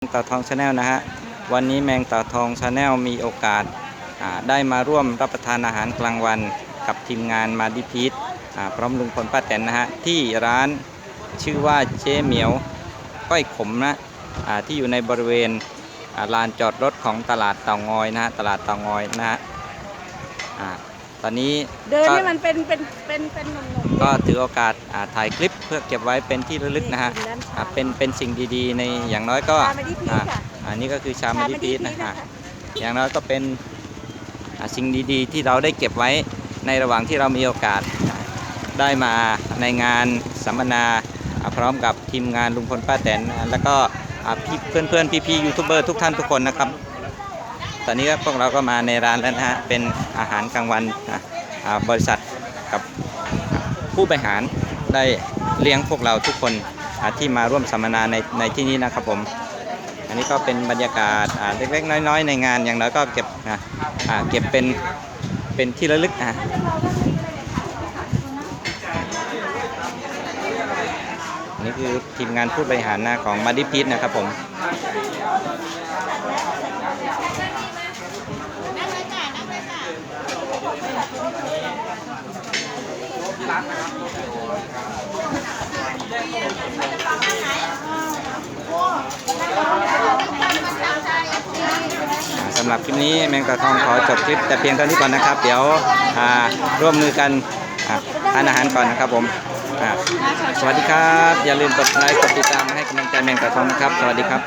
เต่าทองชาแนลนะฮะวันนี้แมงตาทองชาแนลมีโอกาสได้มาร่วมรับประทานอาหารกลางวันกับทีมงานมาดิพีทพร้อมลุงพลป้าแตนนะฮะที่ร้านชื่อว่าเจ๊เหมียวก้อยขมนะที่อยู่ในบริเวณลานจอดรถของตลาดเต่างอยนะฮะตลาดเต่างอยนะฮะ ตอนนี้เดินก็ให้มันเป็นเป็นเป็นเป็นหนุ่มๆ ก็ถือโอกาสอ่าถ่ายคลิปเพื่อเก็บไว้เป็นที่ระลึกนะฮะนี่ด้านอ่าซ้ายเป็นเป็นสิ่งดีๆ ในอย่างน้อยก็ชามาดิพีชอ่าค่ะ อันนี้ก็คือชามาดิพีชนะชาฮะมาดิพีชอย่างน้อยก็เป็นอ่าสิ่งดีๆ ที่เราได้เก็บไว้ในระหว่างที่เรามีโอกาสอ่าได้มาในงานสัมมนาอ่าพร้อมกับทีมงานลุงพลป้าแตนอ่าแล้วก็อ่าพี่เพื่อนๆ พี่ๆ ยูทูบเบอร์ทุกท่านทุกคนนะครับ ตอนนี้ก็พวกเราก็มาในร้านแล้วนะฮะ เป็นอาหารกลางวันบริษัทกับผู้บริหารได้เลี้ยงพวกเราทุกคนที่มาร่วมสัมมนาในในที่นี้นะครับผม อันนี้ก็เป็นบรรยากาศเล็กๆ น้อยๆ ในงานอย่างน้อยก็เก็บนะเก็บเป็นเป็นที่ระลึกนะอันนี่คือทีมงานผู้บริหารนะของมาดิพีทนะครับผม อ่า สำหรับคลิปนี้แมงกะทองขอจบคลิปแต่เพียงเท่านี้ก่อนนะครับ เดี๋ยวร่วมมือกันทานอาหารก่อนนะครับผมสวัสดีครับ อย่าลืมกดไลค์กดติดตามให้กำลังใจแมงกะทองนะครับ สวัสดีครับ